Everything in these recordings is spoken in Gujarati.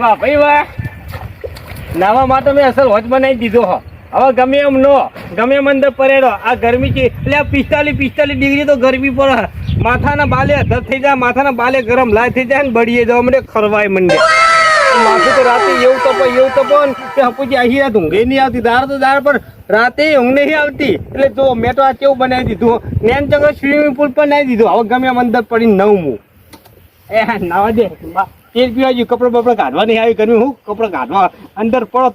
વાહ ભાઈ વાહ. નાવામાં તો મેં અસલ હોજ બનાવી દીધો હો. હવે ગમે એમ નો ગમે એમ અંદર પરેડો. આ ગરમી છે એટલે આ પિસ્તાલીસ પિસ્તાલીસ ડિગ્રી તો ગરમી પર માથાના બાલે અધર થઈ જાય માથાના બાલે ગરમ લાય થઈ જાય ને બળીએ જવા મને ખરવાય મંડે. માથું તો રાતે એવું તપો એવું તપો કે હપુજી અહીં રાત ઊંઘે નહીં આવતી દાર તો દાર પણ રાતે ઊંઘ નહીં આવતી. એટલે જો મેં તો આ કેવું બનાવી દીધું નેમ જગત સ્વિમિંગ પુલ પર નાખી દીધું. હવે ગમે એમ અંદર પડી નવમું. એ નાવા દે. બા, તેલ પીવા જ્યું કપડો બપડો કાઢવા નહીં આવી કર્યું હું કપડો કાઢવા અંદર પડો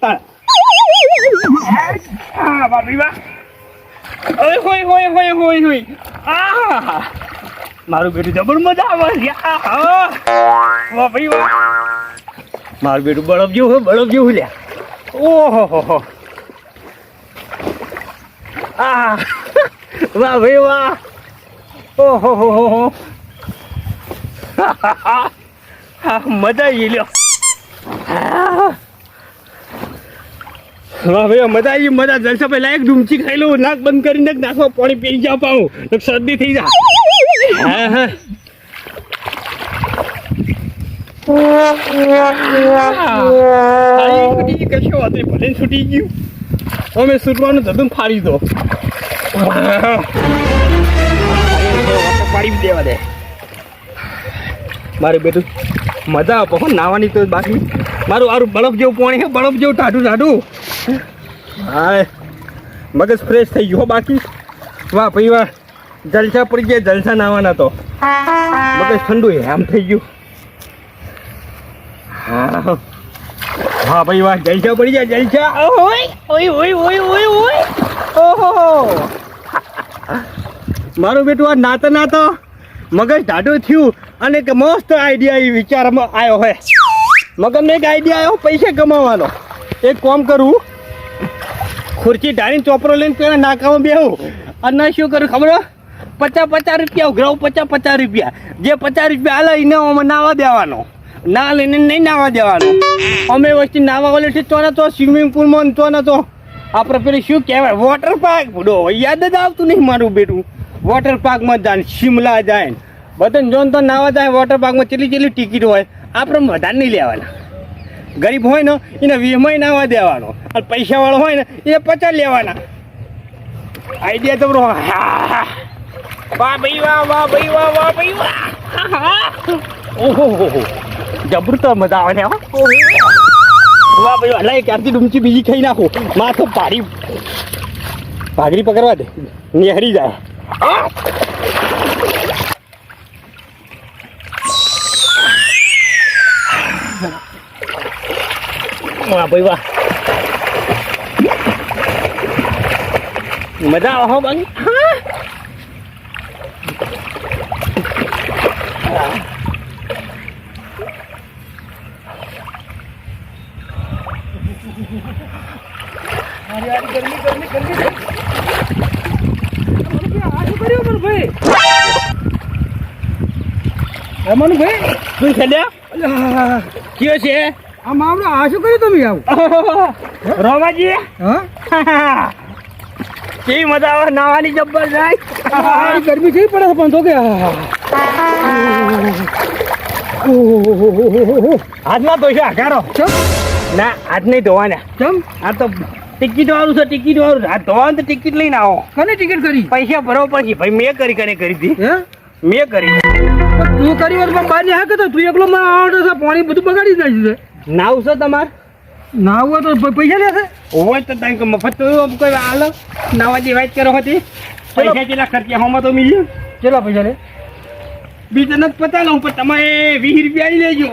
હોય મારું બેટું જબર મજા આવે મારું બેટું બળફ જેવું હોય બળફ જેવું લ્યા. ઓહો હો હો. આ વાહ ભાઈ વાહ. ઓહો હો હો હો હા, મજા આવી લ્યો. ભાઈ મજા આવી મજા. જલસા પહેલા એક ડૂમચી ખાઈ લઉં નાક બંધ કરીને નાખ નાખો પાણી પી જા પાઉં. શરદી થઈ જા. હા હા. ફાડી કશો વાત નહીં. ભલે છૂટી ગયું. અમે સુરવાનું ધધું ફાડી દો. પાડી દેવા દે. મારે બેટું મજા આપો હો, નાવાની તો બાકી. મારું આરું બળફ જેવું પાણી છે, બળફ જેવું ટાઢું ટાઢું. હા મગજ ફ્રેશ થઈ ગયો હો બાકી. વાહ ભાઈ વાહ. જલસા પડી ગયા, જલસા નાવાના તો. મગજ ઠંડુ આમ થઈ ગયું. હા. હા ભાઈ વાહ, જલસા પડી ગયા, જલસા. ઓય ઓય ઓય ઓય ઓય ઓય. ઓહો મારું બેટું આ નાતા નાતો. મગજ ઢાઢું થયું અને એક મસ્ત આઈડિયા એ વિચારમાં આવ્યો હોય મગજમાં એક આઈડિયા આવ્યો પૈસા કમાવાનો. એક કોમ કરું, ખુરશી ઢાળીને ચોપરો લઈને પેલા નાકામાં બેહું. અને શું કરું ખબર પચાસ પચાસ રૂપિયા ઉઘરાવું, પચાસ પચાસ રૂપિયા. જે પચાસ રૂપિયા હાલે એને અમે નાવા દેવાનો. ના લઈને નહીં નાવા દેવાનો. અમે વસ્તુ નાવા ઓલે છે, તો ને તો સ્વિમિંગ પુલમાં તો ને તો. આપણે પેલું શું કહેવાય? વોટર પાર્ક યાદ જ આવતું નહીં મારું બેટું. વોટર પાર્કમાં જાય શિમલા જાય બધાને જોન તો નાવા જાય વોટર પાર્કમાં ચેટલી ચેટલી ટિકિટ હોય આપણે વધારે નહીં લેવાના. ગરીબ હોય ને, એને વીમાય નાવા દેવાનો. અને પૈસાવાળો હોય ને, એ પચાસ લેવાના. આઈડિયા તો બરો વાહ ભાઈ વાહ વાહ ભાઈ વાહ વાહ ભાઈ વાહ. ઓહો જબરું તો મજા આવે વાહ ભાઈ લાય, ક્યારથી ડૂમચી બીજી ખાઈ નાખો? માથું પાડી ભાગરી પકડવા દે. નિહરી જાય. વાહ ભાઈ વાહ મજા આવે હો બાકી રમણભાઈ શું ખેલ્યા કયો છે? આ મામલો આ શું કર્યું તમે આવું? રોમાજી હા? કેવી મજા આવે નાવાની જબ્બર જાય. આ ગરમી કેવી પડે છે પણ તો કે? હાથમાં તો છે આઘારો ના હાથ નહીં ધોવાના. ચમ? આ તો ટિકિટ વાળું છે ટિકિટ વાળું હાથ ધોવાનું તો ટિકિટ લઈને આવો. કને ટિકિટ કરી? પૈસા ભરવા પડશે. ભાઈ મેં કરી કરી કરી હતી? હે? મેં કરી. તું કરી વાર પણ બહાર ને હા કે તું એકલો માં આવડે છે પાણી બધું બગાડી જાય છે. નાવ છે તમાર? નાવ હોય તો પૈસા લેશે. હોય તો કે મફત તો કોઈ હાલો. નાવા જે વાત કરો હતી. પૈસા કેટલા ખર્ચ્યા હોમાં તો મિલ્યું. કેટલા પૈસા લે? બીજા નથી પતા લઉં પણ તમે વીસ રૂપિયા આવી લેજો.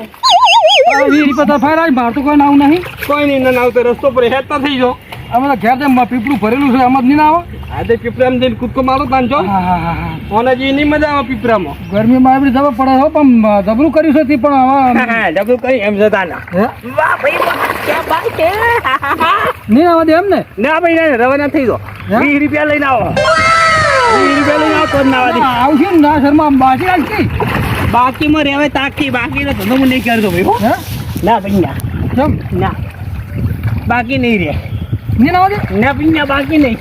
વીસ રૂપિયા તો ફાયર આવી માર તો કોઈ નાવું નહીં. કોઈ નહીં ના નાવ રસ્તો પર હેતા થઈ જો અમે તો ઘેર તેમ પીપળું ભરેલું છે એમ જ નહીં આવો હા તે તો જઈને કૂદકો મારો તાંજો હા હા હા હા. ઓના નહીં મજા આવે પીપળામાં. ગરમીમાં આપણી જવા પડે હો પણ જબરું કર્યું છે તે પણ હવે ડબલું કરી એમ જતા ના. વાહ ભાઈ ક્યાં બાત છે? નહીં આવવા દે એમ ને? ના ભાઈ રવાના થઈ જાઓ. વીસ રૂપિયા લઈને આવો. ના, આવશે ને ના શર્મા બાકી રાખી બાકીમાં રહેવાય તાકી બાકી તો ધંધો નહીં કરતો ભાઈ ના ભાઈ ના ના. બાકી નહીં રે નહીં ના ભાઈ બાકી નહીં.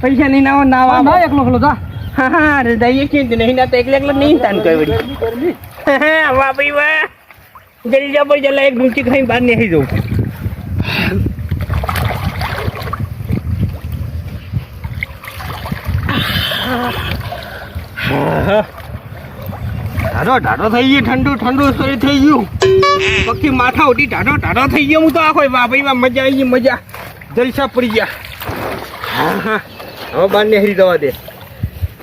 પૈસા નહીં નાવો ના ના આવો એકલો જા. હા હા દઈએ છીએ નહીં ના તો એકલે એકલે નહીં તાન કઈ વળી. વાહ ભાઈ વાહ. જલ્દી પર જલા એક ડૂંચી ખાઈ બહાર નહીં જવું. ઢાઢો ઢાઢો થઈ ગયો, ઠંડુ ઠંડુ શરીર થઈ ગયું. પક્ષી માથા ઉઠી ઢાઢો ઢાઢો થઈ ગયો. હું તો આખો વાહ, ભાઈ, વાહ, મજા આવી ગઈ, મજા. જલસા પડી ગયા. હા હા. હવે બાર ને હરી દવા દે.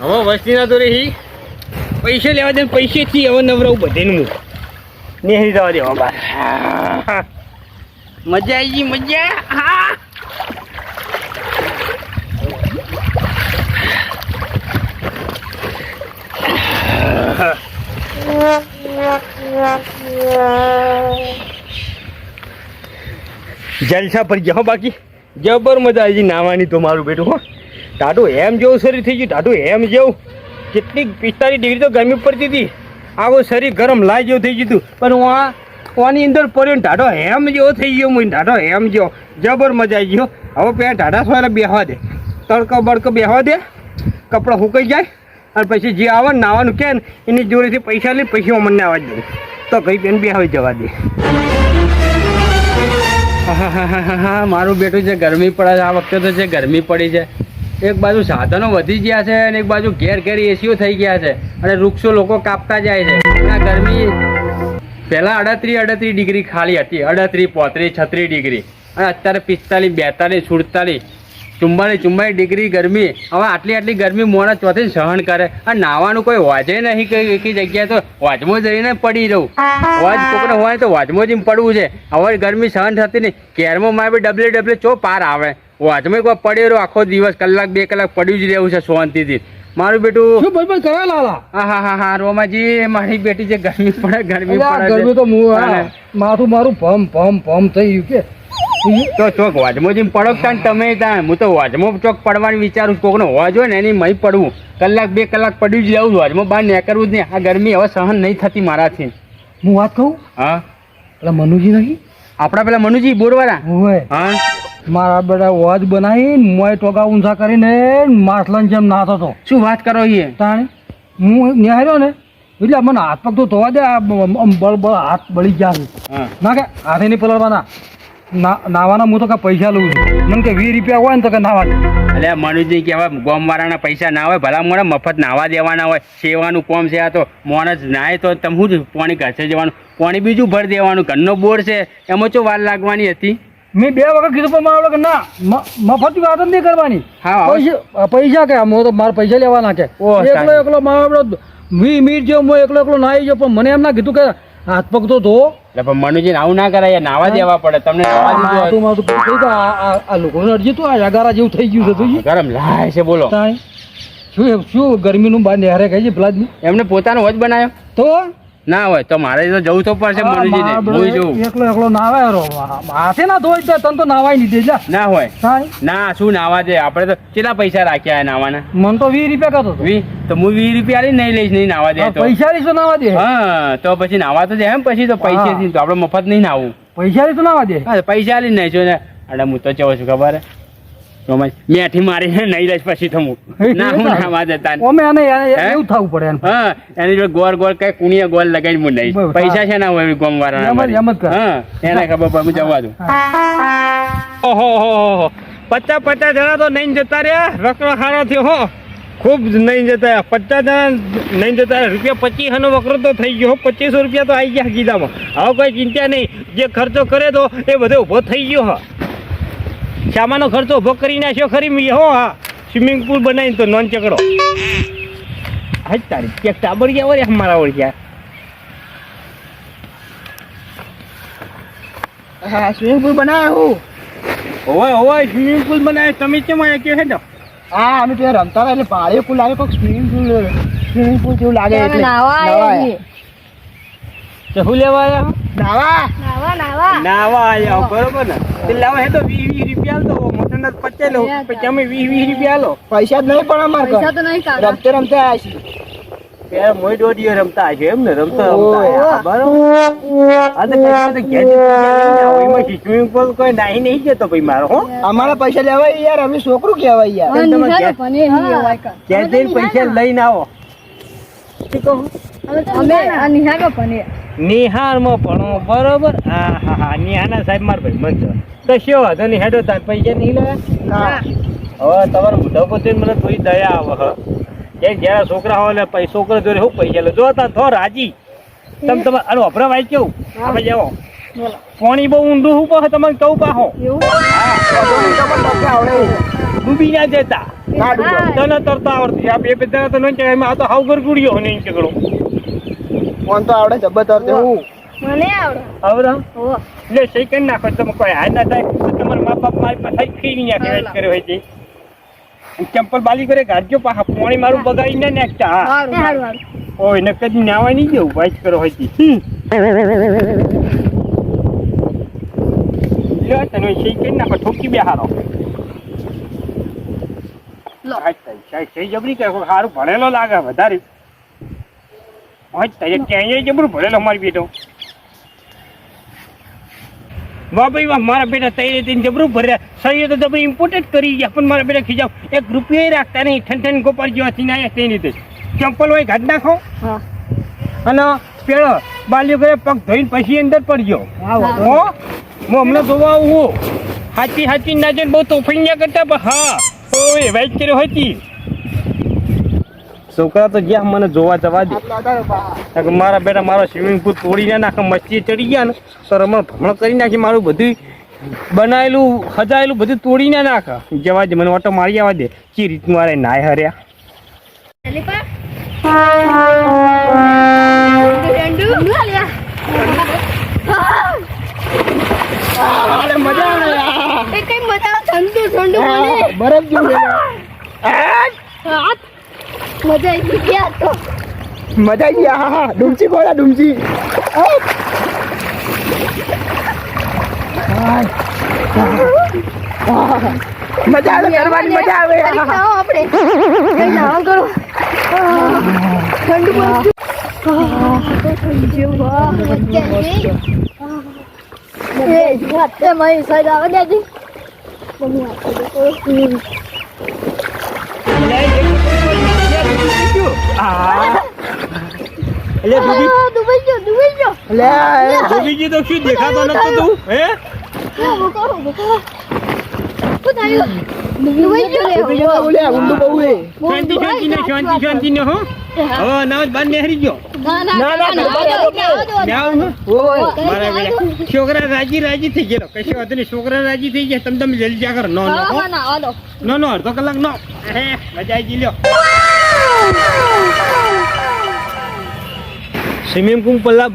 હવે વસ્તી ના તો રહી પૈસે લેવા દે પૈસેથી હવે નવરાવું બધે હું. નેહરી દવા દેવા બાર. મજા આવી ગઈ, મજા. હા. જલસા પર જાઓ બાકી. જબર મજા આવી નાવાની તો મારું બેટું, હો. ટાટું એમ જેવું શરીર થઈ ગયું, ટાટું એમ જેવું. કેટલી પિસ્તાલીસ ડિગ્રી તો ગરમી પડતી હતી. આવો શરીર ગરમ લાય જેવું થઈ ગયું પણ હું આ આની અંદર પડ્યો ને ટાટો એમ જેવો થઈ ગયો હું ટાટો એમ જેવો. જબર મજા આવી ગયો હવે પેલા ટાટા સોયલા બેહવા દે. તડકો બડકો બેહવા દે. કપડાં સુકાઈ જાય. અને પછી જે આવે નાવાનું કે એની જોડેથી પૈસા લઈ પછી મને આવવા દે. તો કઈ બેન બેહાવી જવા દે. હા મારું બેટું છે, ગરમી પડે આ વખતે તો છે, ગરમી પડી છે. એક બાજુ સાધનો વધી ગયા છે અને એક બાજુ ઘેર ઘેર એસીઓ થઈ ગયા છે અને વૃક્ષો લોકો કાપતા જાય છે. આ ગરમી પહેલા અડત્રીસ અડત્રીસ ડિગ્રી ખાલી હતી અડત્રીસ પોત્રીસ છત્રીસ ડિગ્રી. અને અત્યારે પિસ્તાલીસ, બેતાલીસ, સુડતાલીસ. ચુમ્માલીસ ચુમ્માલીસ ડિગ્રી ગરમી. હવે આટલી આટલી ગરમી મોણા ચોથી સહન કરે. અને નાવાનું કોઈ વાજે નહીં કઈ એકી જગ્યાએ તો વાજમાં જઈને પડી રહું. વાજ કોકને હોય તો વાજમાં જઈને પડવું છે. હવે ગરમી સહન થતી નહીં. કેરમાં મારે ડબલે ડબલે ચો પાર આવે. વાજમાં કોઈ પડ્યો રહ્યો આખો દિવસ, કલાક, બે કલાક પડ્યું જ રહેવું છે શાંતિથી. મારું બેટું શું ભાઈ કરે લાલા? હા હા હા હા રોમાજી મારી બેટી જે ગરમી પડે ગરમી પડે ગરમી તો હું. માથું મારું ભમ ભમ ભમ થઈ ગયું કે. તો ચોક વાજમો જેમ પડો તાન તમે ત્યાં હું તો વાજમો ચોક પડવાની વિચારું. કોકનો હોજ હોય ને એની મય પડવું. કલાક બે કલાક પડ્યું જ જવું વાજમો બહાર નીકળવું જ નહીં. આ ગરમી હવે સહન નહીં થતી મારાથી. હું વાત કહું? હા. પેલા મનુજી નહીં? આપણા પેલા મનુજી બોરવાળા. હા. મારા બેટા વાજ બનાવી મોય ટોકા ઊંચા કરીને માછલાની જેમ નાતો હતો. શું વાત કરો એ? તાણે હું નિહાર્યો ને એટલે મને હાથ પગ તો ધોવા દે બળ બળ હાથ બળી ગયા છે. હા. ના કે હાથે નહીં પલળવાના. ના નાવાના હું તો કે પૈસા લઉં છું. મને કે વીસ રૂપિયા હોય ને તો કે નાવા એટલે મનુજી કહેવાય ગોમવાળાના પૈસા ના હોય ભલા મને મફત નાવા દેવાના હોય. સેવાનું કોમ છે આ તો મોણસ નાય તો તમે શું? પાણી ઘસે જવાનું. પાણી બીજું ભરી દેવાનું ઘરનો બોર છે. એમાં ચો વાર લાગવાની હતી? મેં બે વખત કીધું પણ મારા કે ના મફત વાત જ નહીં કરવાની. પૈસા પૈસા કે હું તો મારા પૈસા લેવાના કે. એકલો. એકલો મારો વી મીટ જો હું એકલો એકલો નાઈ જો પણ મને એમ ના કીધું કે હાથ પગ તો ધો. એટલે પણ મનુજી આવું ના કરાય નાવા દેવા પડે. તમને નાવા દીધું પગ થઈ આ- લોકોને અરજી તું આ જગારા જેવું થઈ ગયું છે તું ગરમ લાય છે બોલો. શું શું ગરમીનું બહાર હારે કહી છે પેલા એમને પોતાનો વજ બનાવ્યો તો? ના હોય તો મારે તો જવું તો પડશે મનુજીને હું જવું એકલો એકલો નાવાય રો. હાથે ના ધોઈ દે તને તો નાવાય નહીં દે ના હોય. ના શું નાવા દે? આપણે તો કેટલા પૈસા રાખ્યા નાવાના? મને તો વીસ રૂપિયા કરતો તો વી? તો હું વીસ રૂપિયા લઈ નહીં લઈશ નહીં નાવા દે પૈસા લઈશ નાવા દે. હા તો પછી નાવા તો જાય એમ પછી તો પૈસે. તો આપણે મફત નહીં નાવું. પૈસા તો નાવા દે. પૈસા લઈને નહીં જો ને. અરે હું તો કેવો છું ખબર હે? મેઠી મારીને નહીં લઈશ પછી તો હું. ના હું નાવા દેતા આને એવું થવું પડે હા એની જોડે ગોળ ગોળ કઈ કુણીએ ગોળ લગાવીને હું નહીં. પૈસા છે ના હોય ગોમ એમ જ- એમ જ કર. હા એને ખબર પડે હું જવા દઉં. ઓહો હો હો પચાસ પચાસ જણા તો નહીં જતા રહ્યા. વકરો સારો થયો હો. ખૂબ નહીં જતા રહ્યા. પચાસ જણા નહીં જતા રહ્યા. રૂપિયા પચીસ નો વકરો તો થઈ ગયો. પચીસો રૂપિયા તો આવી ગયા કીધામાં હવે કોઈ ચિંતા નહીં. જે ખર્ચો કરે તો એ બધો ઊભો થઈ ગયો હા. શામાનો ખર્ચો ઊભો કરી નાખ્યો ખરી હો હા. સ્વિમિંગ પુલ બનાવીને તો નોન ચકડો. હાજ તારી ક્યાંક ટાબર ગયા વળ્યા અમારા વળ્યા હા સ્વિમિંગ પુલ બનાવ્યો હું? ઓય ઓય સ્વિમિંગ પુલ બનાવે. તમે કેમ આવ્યા કે હેડો હા અમે ત્યાં રમતા હતા એટલે પાળે પુલ લાગે કોઈક સ્વિમિંગ પુલ સ્વિમિંગ પુલ જેવું લાગે એટલે નાવા નાવા આયા. તો શું લેવા આવ્યા નાવા. નાવા નાવા. નાવા આયા બરોબર ને? તે લાવો હે તો વીસ વીસ રૂપિયા તો દો મોટરના પચાસ લો. પછી અમે વીસ વીસ રૂપિયા લો પૈસા જ નહીં પણ અમારે પૈસા તો નહીં કાકા. રમતે રમતે આવ્યા છીએ. ત્યારે મોય રમતા હશે એમ ને? રમતા રમતા બરોબર. આ તો કશું તો ઘેર જઈને લઈને આવો. એમાં સ્વિમિંગ પુલ કોઈ નાહી નહીં જતો ભાઈ મારો હો. અમારા પૈસા લેવાય યાર અમે છોકરું કહેવાય યાર. ક્યાં જઈને પૈસા લઈને આવો. અમે નિહાળો. પણ નિહાળમાં ભણો બરોબર? હા હા હા નિહાળના સાહેબ માર ભાઈ મન તો શું વાંધો નહીં હેડો તાર પૈસા નહીં લે હવે તમારે ઉધો પોતે મને થોડી દયા આવે હ. એ જ્યારે છોકરા હોય એટલે પૈસા છોકરો જોડે શું પૈસા લે જો તાર થો રાજી. તમે તમે અરે અભરા ભાઈ કેવું આપણે જાઓ. પાણી બહુ ઊંડું હું પાસે તમને કહું પાહો. ડૂબી ના ના. હા. તને તરતા આવડતી. આ બે બધા તો નહીં આ તો હાવ ગરગુડિયો નહીં ચગડો ફોન તો આવડે જબ્બર તરતે હું? મને આવડે. આવડે એટલે સહી કરી નાખો તમે કોઈ હાર ના થાય તો તમારા મા બાપ મારી પાસે ફીરી નાખે વેચ કર્યો હોય છે. ચંપલ બાલી કરે ગાડજો પાછા પાણી મારું બગાડી ના નાખતા હા. ઓય ને કદી નાવા નહીં જવું વાઇચ કરો હોય છે. હમ. તને સહી કરી નાખો ઠોકી બે હારો. લો. સહી જબરી કરે સારું ભણેલો લાગે વધારે. હોય તને ક્યાંય જબરું ભણેલો મારી બેટો. વાહ ભાઈ વાહ મારા બેટા તૈયારી થઈને જબરું ભર્યા. સહી તો જબરી કરી ગયા પણ મારા બેટા ખીજાવ એક રૂપિયા રાખતા નહીં ઠન ઠન ગોપાલ જેવા આવ્યા તેની રીતે. ચંપલ હોય ઘાટ નાખો. હા. અને પેલો બાલ્યો કરે પગ ધોઈને પછી અંદર પડજો. હો? હું હમણાં ધોવા આવું. હાચી હાચી ના બહુ તોફાઈ કરતા પણ હા એ વાઈટ કર્યો હતી છોકરા તો ગયા મને જોવા જવા દે. મારા બેટા મારો સ્વિમિંગ પુલ તોડીને નાખે મસ્તી ચડી ગયા ને તો રમણ ભમણ કરી નાખી મારું બધું બનાયેલું હજાયેલું બધું તોડીને નાખે. જવા દે મને ઓટો મારી આવવા દે. કે રીત મારે નાય હર્યા. બરફ જેવું મજા આવી ગયા તો. મજા આવી હા હા. ડુમચી ખોલા ડુમચી. મજા આવે કરવાની મજા આવે આપણે. કઈ નાવા કરો. ઠંડ પડશે. મારી આવે ડૂબી તો શું દેખાતો નતો તું હે શાંતિ શાંતિ ને શાંતિ શાંતિ ને હો હવે અનાજ બાર નેહરી ગયો છોકરા રાજી રાજી થઈ ગયેલો કશો હતો નહીં છોકરા રાજી થઈ ગયા તમે તમે જલ્દી જાગર નો નો અડધો કલાક નો મજા આવી લ્યો. સ્વિમિંગ પુલ પેલા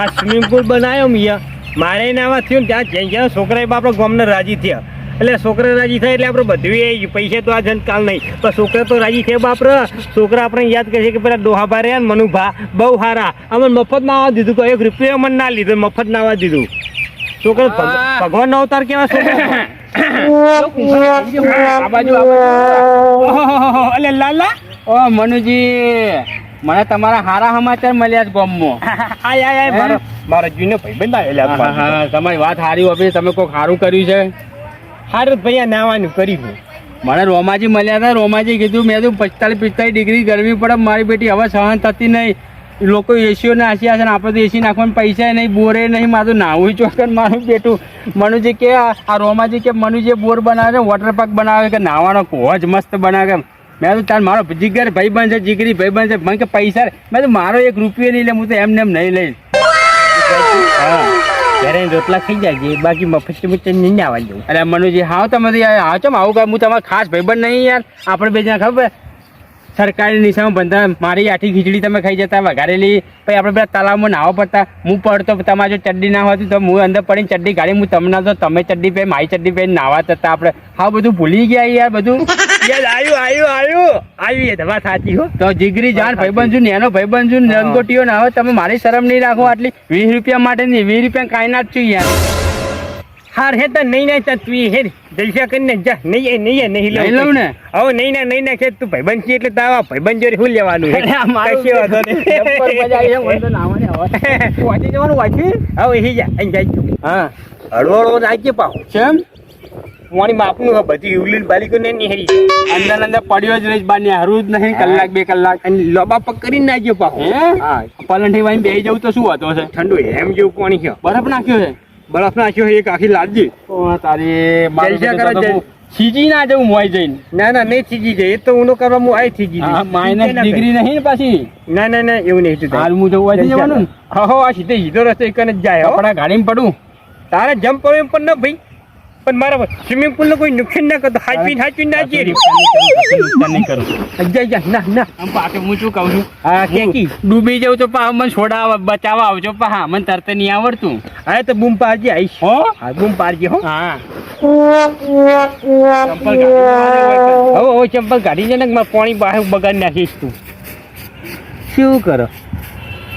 આ સ્વિમિંગ પુલ બનાવ્યો મિયા. મારે નામાં થયું ત્યાં જ્યાં જ્યાં છોકરા બાપડા ગામને રાજી થયા. એટલે છોકરા રાજી થાય એટલે આપણે બધું એ. પૈસા તો આ જન કાલ નહીં. પણ છોકરા તો રાજી થયા બાપરે છોકરા આપણે યાદ કરે કે પેલા ડોહાભા રહ્યા ને મનુભા. બહુ સારા અમે મફત નાવા દીધું તો એક રૂપિયા અમને ના લીધો મફત નાવા દીધું. છોકરા. ભગવાન નો અવતાર કેવા છોકરા અલે લાલા. ઓ મનુજી મને તમારા હારા સમાચાર મળ્યા છે ગામમાં આય આય આય મારો મારો જૂનો ભાઈબંધ આવેલા હા, હા, તમારી વાત સારી હોય તમે કોઈ સારું કર્યું છે? હારું ભૈયા નાવાનું કર્યું મને રોમાજી મળ્યા હતા. રોમાજી કીધું મેં તો પિસ્તાલીસ પિસ્તાલીસ ડિગ્રી ગરમી પડે મારી બેટી હવે સહન થતી નહીં. લોકો એસીઓ નાખ્યા છે ને આપણે તો એસી નાખવાનું પૈસા નહીં, બોરે નહીં, મારું નાવું ચોકન મારું બેટું મનુજી કે આ રોમાં રોમાજી કે મનુજી બોર બનાવે છે વોટર પાર્ક બનાવે કે નાવાનો કોજ મસ્ત બનાવે મેં તો તાર મારો જીગર ભાઈ બનશે, જીગરી ભાઈ બનશે. મને કે પૈસા મેં તો મારો એક રૂપિયો નહીં લે, હું તો એમને એમ નહીં લઈશ. ઘરે રોટલા ખાઈ જાય બાકી મફત મફત નહીં આવવા દઉં. અરે મનુજી હા તમે હા ચમ આવું હું તમારા ખાસ ભાઈબંધ નહીં યાર. આપણે બે જણા ખબર સરકારી નિશામાં બંધા મારી આઠી ખીચડી તમે ખાઈ જતા વઘારેલી. પછી આપણે પેલા તલાવમાં નાવા પડતા. હું પડતો તમારે જો ચડ્ડી ના હોતી તો હું અંદર પડીને ચડ્ડી ગાડી હું તમને તો તમે ચડ્ડી પહેરી મારી ચડ્ડી પહેરી નાવા જતા આપણે. હા બધું ભૂલી ગયા યાર બધું. યાર આવ્યું આવ્યું આવ્યું આવી એ દવા સાચી હો. તો જીગરી જાન ભાઈ છું નેનો ભાઈબંધ છું રંગોટીઓ ના આવે તમે મારી શરમ નહીં રાખો આટલી. વીસ રૂપિયા માટે નહીં વીસ રૂપિયા કાંઈ ના જ છું યાર. હાર હે તો નહીં ના તું હે. જલસા કરીને જા. નહીં નહીં નહીં નહીં લઉં ને? હવે નહીં ના નહીં ના કે તું ભાઈબંધ છે એટલે તાવા. ભાઈબંધ જોડે શું લેવાનું મારું કશો વાંધો નહીં. છે. વાંચી જવાનું વાંચી? હવે હી જા અહીં જાય તું. હા. હળવો હળવો રાખજે પાહો કેમ? પાણી માપનું બધી ઉલીન બાલીકો ને નિહરી અંદર અંદર પડ્યો જ રહીશ બાર હારું જ નહીં. કલાક બે કલાક. અને લોબા પક કરીને નાખ્યો પાછો. હા? પલંઠી વાઈને બેસી જવું તો શું હતો છે? ઠંડુ એમ જેવું પાણી છે? બરફ નાખ્યો છે. બરફ નાખ્યો એક આખી લાદજી તારી છીજી ના જવું મોય જઈને. ના ના નહીં છીજી જાય એ તો ઊનો કરવા હું આય છીજી માઇનસ ડિગ્રી નહીં ને પાછી. ના ના ના એવું નહીં થતું. હાલ હું જવું હોય જવાનું હા આ સીધે સીધો રસ્તો એક જ જાય આપણા ગાડીમાં પડું. તારે જમ્પ કરવું એમ પણ ન ભાઈ. પણ મારા સ્વિમિંગ પુલ કોઈ નુકસાન ના કરતો. હાચવી હાચવી ના જઈએ નુકસાન નહીં કરું. અજ્જા જા ના ના. આમ પાછું હું શું કહું છું? હા કેકી ડૂબી જાઉં તો પા મને છોડા બચાવવા આવજો પા હા મને તરત નહીં આવડતું. હા તો બૂમ પારજી આવીશ હો? હા બૂમ પારજી હો. હા. ચંપલ હવે હવે ચંપલ કાઢી જાય ને મારે પાણી બહાર બગાડી નાખીશ તું. શું કરો?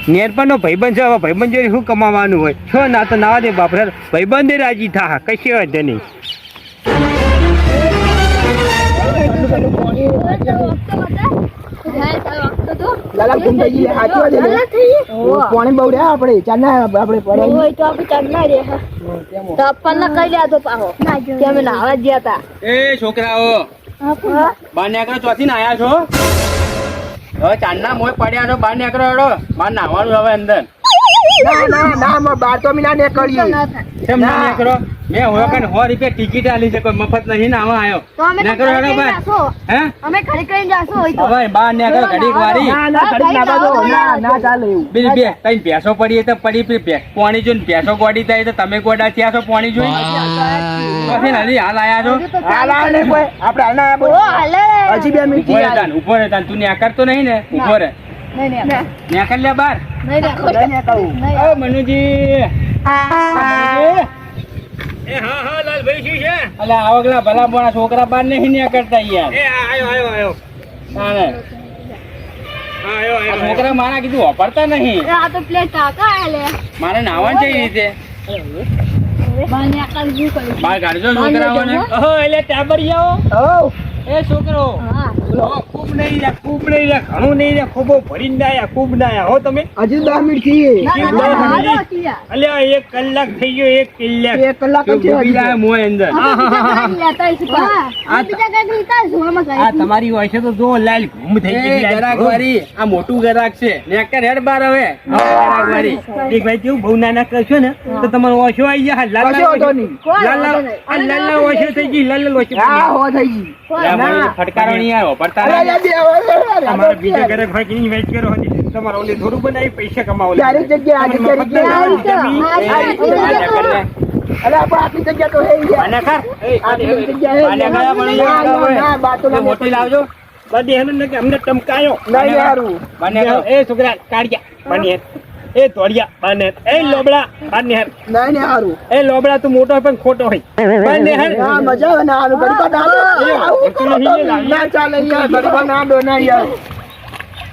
નેરપાનો ભાઈબંધ છે હવે ભાઈબંધ જોઈને શું કમાવાનું હોય? છો ના તો નાવા દે બાપરા ભાઈબંધે રાજી થા કશી વાંધો નહીં. ને. ના છોકરાઓ. નીકળો ચોથી ને આયા છો? હવે ચાંદના મોય પડ્યા છો બાર નીકળો હેડો. બાર નાવાનું હવે અંદર. ના ના ના માં બાર તો મીના ને કરીએ કેમ ના નીકળો? મેં હોય કને સો રૂપિયા ટિકિટ આલી છે કોઈ મફત નહીં નાવા આવ્યો તો અમે નીકળો હેડો બાર. હે? અમે ખરી કરીને જાશું હોય તો. હવે બાર નીકળો ઘડીક વારી. ના ના ઘડીક ના બાજુ ના ના. ચાલે એવું. બીજી બે તઈ ભેંસો પડી તો પડી પડી ભે- પોણી જોઈને ભેંસો ગોડી થાય તો તમે ગોડા થયા છો પોણી જોઈ પછી નથી હાલ આયા છો? હાલ હાલ ને કોઈ. આપણે હાલ ના ઓ બોલ હાલે. હજી બે મિનિટ. ઊભો રે તાન ઊભો રે તાન તું ન્યા કરતો નહીં ને ઊભો રે નહીં લે. બાર. નહીં લઈને ઓ મનુજી મનુજી. એ હા હા લાલભાઈ શું છે? અલે આવગલા ભલા મોણા છોકરા બાર નહીં ન્યા કરતા યાર. એ આયો આયો આયો. તાણે. હા આયો આ આયો. છોકરા મારા કીધું વાપરતા નહીં. આ તો પ્લેટ કાકા આલે. મારે નાવાનું છે એ રીતે. બાર કાઢજો છોકરાઓને. ઓહો એટલે ટાબરિયાઓ. હો એ છોકરો. હા. ખૂબ નહીં રહ્યા ખૂબ નહીં રહ્યા ઘણું નહીં રહ્યા ખૂબો ભરીને ના આયા ખૂબ ના આયા હો તમે? હજી દસ મિનિટ થઈ ના ના બહુ ના હજી. હાલો ટીયા અલ્યા એક કલાક થઈ ગયો એક કલાક. એક કલાક. મોય અંદર. આ તમારી હોય છે તો જો લાલ ઘૂમ થઈ ગઈ ગરાક. વાળી. આ મોટું ગરાક છે. નેકર હેડ બાર હવે. ગરાક એક ભાઈ કેવું બહુ નાના કરશો ને તો તમારો ઓછો આવી જાય. લાલ લાલ લાલ આ લાલ લાલ ઓછો થઈ ગઈ લાલ લાલ ઓછો હા હો થઈ ગઈ. ફટકારો નહીં આવ્યો પડતા તમારા બીજા ઘરે કરો હતી ઓલી થોડું બનાવી પૈસા કમાવો અરે આપણે જગ્યા તો હે જગ્યા મોટી લાવજો. બધી અમને ટમકાયો. એ છોકરા કાઢ્યા બાની એ તોડિયા બાને એ લોબડા બાને હેર. નહીં, નહીં હારું. એ લોબડા તું મોટો પણ ખોટો હોય. બાને હેર. હા મજા આવે ને હારું. ગરીબા ના કરો તો ના ચાલે યાર. ગડબા ના દો ના યાર.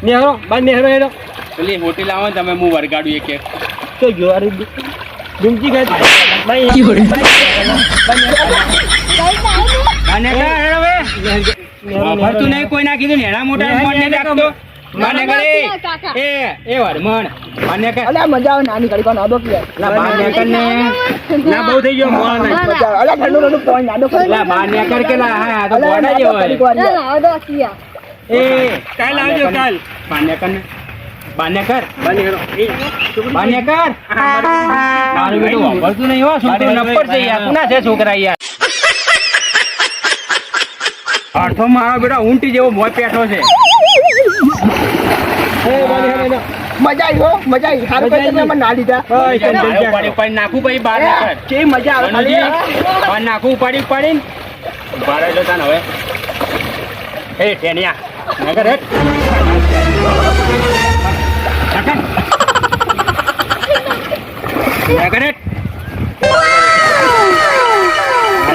નેહરો બાને હેરો હેરો. પેલી મોટી લાવો તમે હું વરગાડું એક એક. તો જો અરે ડુમકી ગઈ ભાઈ બંને કર હેડ હવે? વાપરતું નહીં કોઈ ના કીધું નેના મોટા ફોન ને રાખતો કર એ એ વરમણ મજા આવે નાની કે નેકર ને ના બહુ થઈ ગયો મોળા ઠંડુ ઠંડુ નેકર કે લા હા તો ના દો એ કાલ આવજો કાલ. નેકર ને મારું બેટું વાપરતું નહીં હો છોકરો નપ્પર છે યાર. કોના છે છોકરા યાર? અડધો મારો બેટો ઊંટી જેવો મોય પેઠો છે. મજા આવી હો મજા આવી. હારું મજા તમે ના લીધા. નાખું નાખું પછી નેકર મજા આવે ખાલી. મનુજી બાર નાખું પડી પડી બાર તાન હવે. એ ટેનિયા નગર હેટ નગર હેટ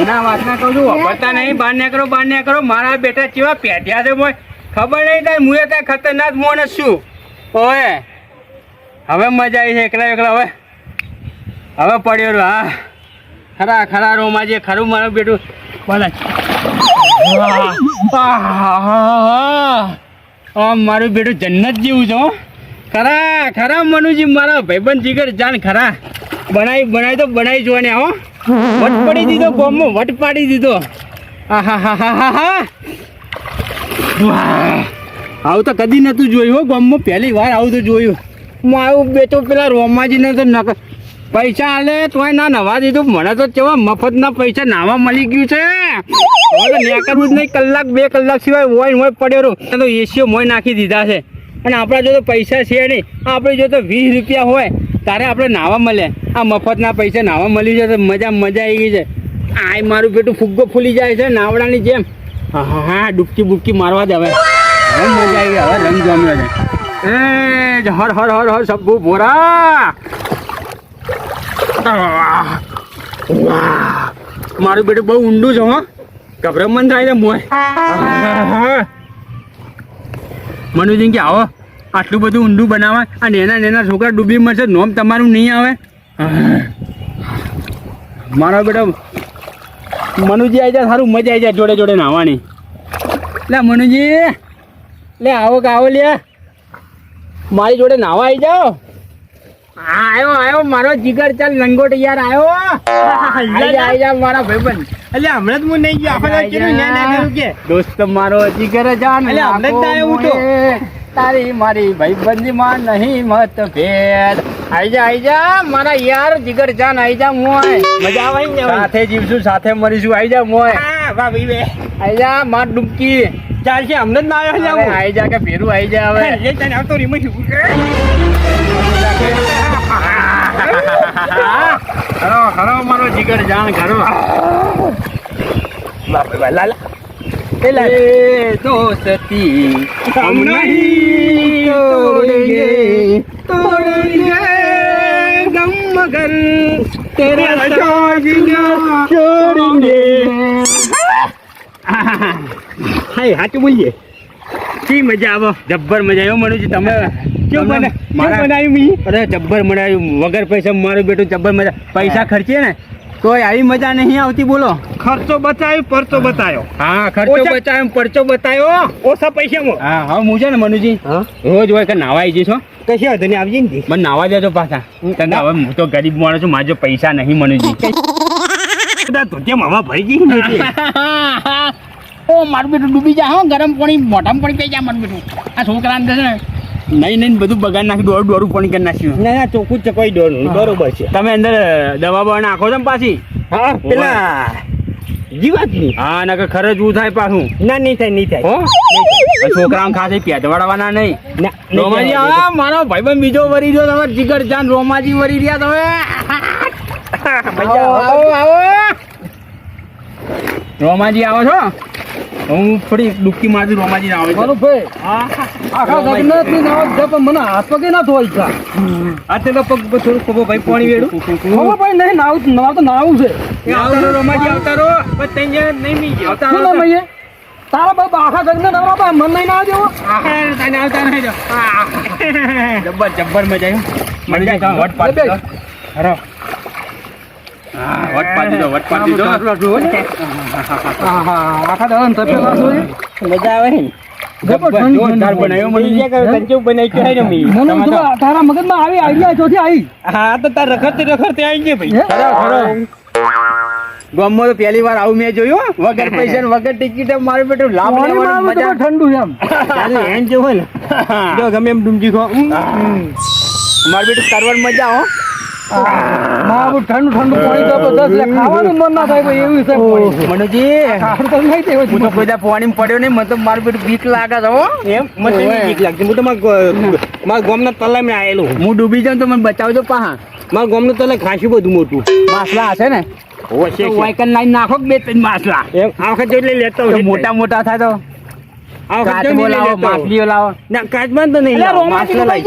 ના વાત ના કહું છું વપરતા નહીં બાર નીકળો કરો બાર નીકળો. કરો મારા બેટા કેવા પેટ્યા છે મોય ખબર નહીં થાય મુએ કાંઈ ખતરનાક માણસ છું ઓએ હવે મજા આવી છે એકલા એકલા હવે. હવે પડ્યો હા. ખરા ખરા રોમાં જે ખરું મારું બેટું. બોલા મારું બેટું જન્નત જેવું છે હો. ખરા ખરા મનુજી મારા ભાઈબંધ જીગર જાણ ખરા. બનાવી બનાવી તો બનાવી જોવાની આવો વટ પડી દીધો બોમ્બો વટ પાડી દીધો. આહા હા હા હા વાહ આવું તો કદી નતું જોયું હો, ગામમાં પહેલી વાર આવું તો જોયું. હું આવું બે તો પેલા રોમાજીને તો નક પૈસા આલે તોય ના નવા દીધું. મને તો કેવા મફતના પૈસા નાવા મળી ગયું છે. હવે નેકરવું જ નહીં, કલાક, બે કલાક સિવાય હોય ને હોય પડ્યો રહું. તો એસીઓ મોય નાખી દીધા છે. અને આપણા જો તો પૈસા છે નહીં. આપણે જો તો વીસ રૂપિયા હોય. તારે આપણે નાવા મળે. આ મફતના પૈસા નાવા મળી જાય તો મજા મજા આવી ગઈ છે. આય મારું પેટું ફુગ્ગો ફૂલી જાય છે, નાવડાની જેમ. હા હા, ડૂબકી બુબકી મારવા જ હવે. હવે મજા આવી હવે રંગ જમ્યો છે એ હર હર હર હર સબ્બુ ભોરા. મારું બેટું બહુ ઊંડું છે, હો. ગભરામણ થાય છે મોય. મનુજી કે, આવો, આટલું બધું ઊંડું બનાવવા અને એના ને એના છોકરા ડૂબી મરશે, નોમ તમારું નહીં આવે. મારા બેટો મનુજી આવી જાય સારું મજા આવી જાય જોડે જોડે નાહવાની. લે મનુજી લે આવો કે આવો લે. મારી જોડે નાવા આવી જાઓ. હા આવ્યો આવ્યો મારો જીગર ચાલ લંગોટ યાર આવ્યો મારા ભાઈબંધ. એટલે હમણાં જ હું નહીં ગયો આપણે કીધું ના ના કર્યું કે દોસ્ત મારો જીગર જાન એટલે હમણાં જ ના આવ્યો તારી મારી ભાઈબંધી માં નહીં મત આઈજા આઈ મારા યાર જીગર જાન આઈજા મોય મજા આવે ને સાથે જીવશું સાથે મરીશું આઈજા મોય હા વાહ બે. આઈજા જા ડુબકી ચાલશે હમણાં જ ના આવ્યો અરે, આઈજા કે ફેરું આઈજા હવે. હવે એ તને આવતો રીમ છું હરો ખરો મારો જીગર જાન ઘરો. એ લાલા. હમ નહીં તોડેંગે, તોડેંગે ગમ હા સાચું બોલીએ શી મજા આવો જબ્બર મજા આવ્યો મળ્યું છે તમે કેવું બને બનાવ્યું અરે જબ્બર મળાયું વગર પૈસા મારું બેટું જબ્બર મજા પૈસા ખર્ચીએ ને તોય આવી મજા નહીં આવતી બોલો. ખર્ચો બતાવ્યો પરચો બતાવ્યો હા ખર્ચો બચાવ્યો પરચો બતાવ્યો. ઓછા પૈસામાં. હા હા હું છે ને મનુજી. હા. રોજ હોય કે નાવાઈ જઈશો કશી વાંધો નહીં આવજી ને મને નાવા દેજો પાછા. તને હવે હું તો ગરીબ માણસ છું મારા પૈસા નહીં મનુજી. કદાચ તો કેમ હવા ભરી ગઈ ને. ઓ મારું બેટું ડૂબી જાય હો. ગરમ પાણી મોઢામાં પાણી પી જાય મારું બેટું. આ છોકરાને છે ને નહીં નહીં બધું બગાડ નાખી દોડું દોડું પણ કરી નાખ્યું. ના ના ચોખ્ખું ચકવાઈ નહીં બરોબર છે. તમે અંદર દવા બવા નાખો છો ને પાછી? હા પેલા જીવાતની. હા નકર ખર્ચવું થાય પાછું. ના નહીં થાય નહીં થાય. હો? છોકરાઓ ખાસ પેટ નહીં. રોમાજી હા મારો ભાઈબંધ બીજો વરી રહ્યો તમે જીગર જાન રોમાજી વરી રહ્યા તમે. આવો આવો. રોમાજી આવો છો? હું થોડી ડૂબકી મારતી રોમાજી આવે મારું ભાઈ આખા જગન્નાથની નાવ જ પણ મને હાથ પગે ના ધોઈ ઈચ્છા આ તે પગ થોડું ખોબો ભાઈ પાણી વેડું. કોબો ભાઈ નહીં નાવ નાવ તો નાવ છે. આવતારો રોમાજી આવતારો. પણ તઈ નહીં મી ગયા. આવતારો અહીંયા? તારા બાપ આખા જગના નવરા બાપા મન નહીં ના દેવો. આખા તને આવતા નહીં જો. જબ્બર જબ્બર મજા આવી. મજા વટ પાડ હરો. મજા આવે ને. તારા મગજમાં આવી આઈડિયા ચોથી આવી. હા તો તાર રખડતે રખડતે આવી ગઈ ભાઈ. તો પહેલી વાર આવું મેં જોયું વગર પૈસા વગર ટિકિટ મારું બેટું લાભ મજા ઠંડુ એમ. એમ જો હોય ને. જો ગમે એમ ડુમજી ખો. મારું બેટું કરવાની મજા હો. મારું ઠંડુ ઠંડુ પાણી તો દસ લે. ખાવાનું મન ના થાય એવું છે. મનુજી ખાવાનું તો નહીં થયું હું તો કોઈ પાણી પડ્યો નહીં મને તો મારું પેટ બીક લાગે છે એમ? મને બીક લાગતી. હું તો મારા ગામના તલાવમાં આવેલું હું ડૂબી જાઉં તો મને બચાવજો પાહા. મારા ગામનું તલાવ ખાસું બધું મોટું. માસલા હશે ને? નાખો બે ત્રણ માસલા એમ આ વખત લેતો મોટા મોટા થાય તો? કાચબો લાવો માછલીઓ લાવો. ના કાચમાં તો નહીં લાવો માછલા લાવી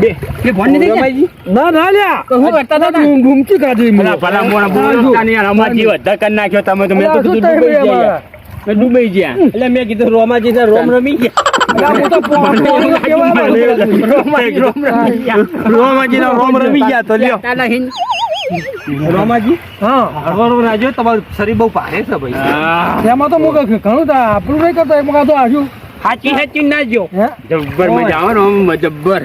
બે એ ભણ નથી ગયા? રમાજી ના ના લ્યા. હું કરતા હતા? ઘૂમકી કાઢી ભલા ભલા મોણા બોલતા નહીં યાર અમારી કરી નાખ્યો તમે તો મેં તો કીધું ડૂબાઈ ગયા. મેં ડૂબાઈ ગયા. એટલે મેં કીધું રોમાજી ને રોમ રમી ગયા. રોમાજી રોમ રમી ગયા. રોમાજી ના રોમ રમી ગયા તો લ્યો. રોમાજી? હા. હરવાનું રાજો તમારું શરીર બહુ ભારે છે ભાઈ. એમાં તો મુક ઘણું તો આપણું નહીં કરતો એમાં તો આજુ હાચી હાચી ના જો. હે? જબ્બર મજા આવે ને જબ્બર.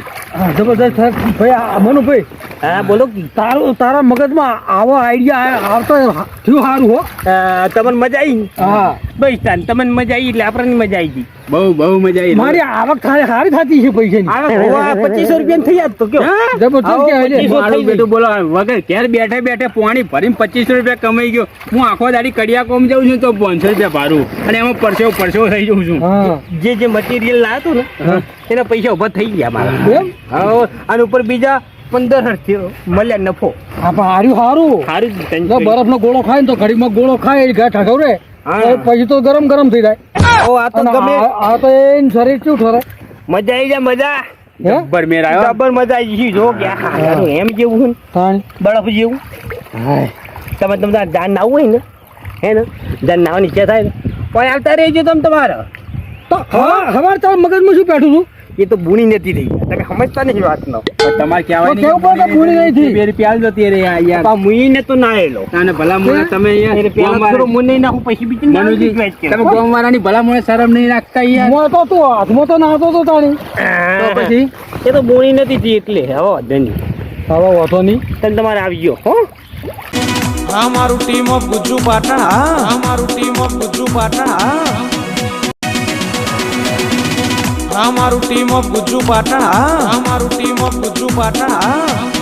જબરદસ્ત ભાઈ આ મનુભાઈ હા બોલો તારું તારા મગજમાં આવો આઈડિયા આવતો થયું સારું હો. તમને મજા આવી હા. બસ તમને મજા આવી એટલે આપણને મજા આવી ગઈ. બહુ બહુ મજા આવી. મારી આવક થાળી સારી થતી છે પૈસા પચીસો રૂપિયા થઈ જાત તો કે મારું બેટું બોલો વગર ઘેર બેઠે બેઠે પોણી ભરીને પચીસો રૂપિયા કમાઈ ગયો. હું આખો દાડી કડિયા કોમ જાઉં છું તો પાંચસો રૂપિયા ભારું. અને એમાં પરસેવો પરસેવો થઈ જાઉં છું. જે જે મટીરિયલ લાવ્યો ને એના પૈસા ઊભા થઈ ગયા મારા. અને ઉપર બીજા પંદર મળ્યા નફો. હા સારું હાર્યું સારું સારું ત્રણ જો ગોળો ખાય ને તો ઘડીમાં ગોળો ખાય હા. તો પછી તો ગરમ ગરમ થઈ જાય. ઓ, આ તો ગમે. આ તો એ શરીર શું ઠરે મજા આવી જાય મજા. જબ્બર મેર આવ્યો. જબર મજા આવી ગઈ. જો કે એમ જેવું છે બરફ જેવું. તમે તમે જાન નાવું હોય ને. હે ને? જાન નાવાની ઈચ્છા થાય ને. પણ આવતા રહેજો તમે તમારે. તો હવા- હવારે તારા મગજમાં શું બેઠું છું? એ તો બુણી નથી થઈ તમે સમજતા નહીં વાતનો. પણ તમારે કહેવાય તો કેવું પડે કે નહીં થઈ બે રૂપિયા આલજો રે યાર. આ મુઈને તો ના એલો અને ભલા મુને તમે અહીંયા પેલા મારો મુને ના હું પછી બીજી મનુજી તમે વાત ગોમ વાળાની ભલા મુને શરમ નહીં રાખતા યાર. મો તો તું હાથમાં તો નાતો તો તાણી તો પછી? એ તો બુણી નથી થઈ એટલે. હવે વાંધો નહીં હવે વાંધો નહીં. તમે તમારે આવી ગયો હો? આ મારું ટીમ ઓફ ગુજુ પાટણ હા આ ટીમ ઓફ ગુજુ પાટણ હા આ મારું ટીમ ઓફ ગુજુ પાટણ. અમારું ટીમ ઓફ ગુજુ પાટણ.